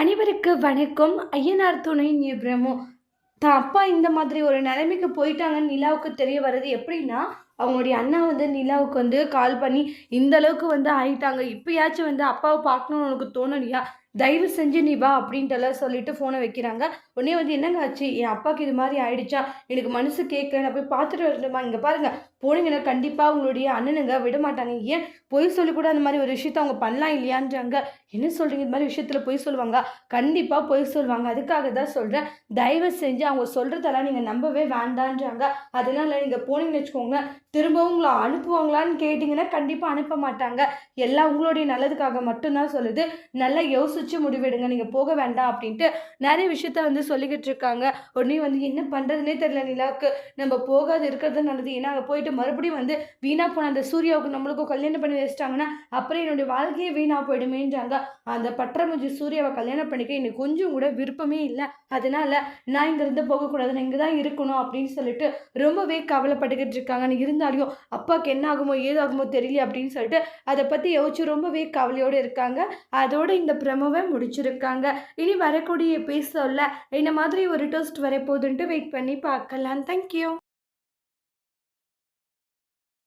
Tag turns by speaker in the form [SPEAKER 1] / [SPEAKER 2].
[SPEAKER 1] அனைவருக்கு வணக்கம். ஐயனார் துணை நிபுணமோ தான் அப்பா இந்த மாதிரி ஒரு நிலைமைக்கு போயிட்டாங்கன்னு நிலாவுக்கு தெரிய வர்றது எப்படின்னா அவங்களுடைய அண்ணா வந்து நிலாவுக்கு வந்து கால் பண்ணி இந்த அளவுக்கு வந்து ஆயிட்டாங்க. இப்போயாச்சும் வந்து அப்பாவை பார்க்கணும்னு உனக்கு தோணலையா? தயவு செஞ்சு நீ வா அப்படின்ட்டுலாம் சொல்லிட்டு ஃபோனை வைக்கிறாங்க. உடனே வந்து என்னங்க ஆச்சு? என் அப்பாவுக்கு இது மாதிரி ஆயிடுச்சா? எனக்கு மனசு கேட்கல நான் போய் பார்த்துட்டு வரணுமா இங்கே பாருங்கள் போனீங்கன்னா கண்டிப்பாக உங்களுடைய அண்ணனுங்க விட மாட்டாங்க ஏன்? பொய் சொல்லி கூட அந்த மாதிரி ஒரு விஷயத்த அவங்க பண்ணலாம் இல்லையான்றாங்க. என்ன சொல்கிறீங்க இந்த மாதிரி விஷயத்தில் பொய் சொல்லுவாங்க. கண்டிப்பாக பொய் சொல்லுவாங்க. அதுக்காக தான் சொல்கிறேன் தயவு செஞ்சு அவங்க சொல்கிறதெல்லாம் நீங்கள் நம்பவே வேண்டான்றாங்க. அதனால நீங்கள் போனீங்கன்னு வச்சுக்கோங்க திரும்பவும் உங்களை அனுப்புவாங்களான்னு கேட்டிங்கன்னா கண்டிப்பாக அனுப்ப மாட்டாங்க. எல்லாம் உங்களுடைய நல்லதுக்காக மட்டும்தான் சொல்லுது. நல்லா யோசிச்சு முடிவெடுங்க நீங்கள் போக வேண்டாம் அப்படின்ட்டு நிறைய விஷயத்த வந்து சொல்லிக்கிட்டு இருக்காங்க. உடனே வந்து என்ன பண்ணுறதுனே தெரியல நிலாவுக்கு. நம்ம போகாது இருக்கிறது நல்லது. ஏன்னா அங்கே போயிட்டு மறுபடியும் வந்து வீணாக போன அந்த சூர்யாவுக்கு நம்மளுக்கும் கல்யாணம் பண்ணி வச்சிட்டாங்கன்னா அப்புறம் என்னுடைய வாழ்க்கையே வீணாக போயிடுமேன்றாங்க. அந்த பற்றமுஞ்சி சூர்யாவை கல்யாணம் பண்ணிக்க எனக்கு கொஞ்சம் கூட விருப்பமே இல்லை. அதனால நான் இங்கேருந்து போகக்கூடாது நான் இங்கே தான் இருக்கணும் அப்படின்னு சொல்லிட்டு ரொம்பவே கவலைப்பட்டுக்கிட்டு இருக்காங்க. இருந்தாலும் அப்பாவுக்கு என்ன ஆகுமோ ஏதாகுமோ தெரியல அப்படின்னு சொல்லிட்டு அதை பற்றி யோசிச்சு ரொம்பவே கவலையோடு இருக்காங்க. அதோட இந்த பிரமவை முடிச்சிருக்காங்க. இனி வரக்கூடிய எபிசோடில் இந்த மாதிரி ஒரு டோஸ்ட் வரப்போகுதுன்ட்டு வெயிட் பண்ணி பார்க்கலாம். தேங்க்யூ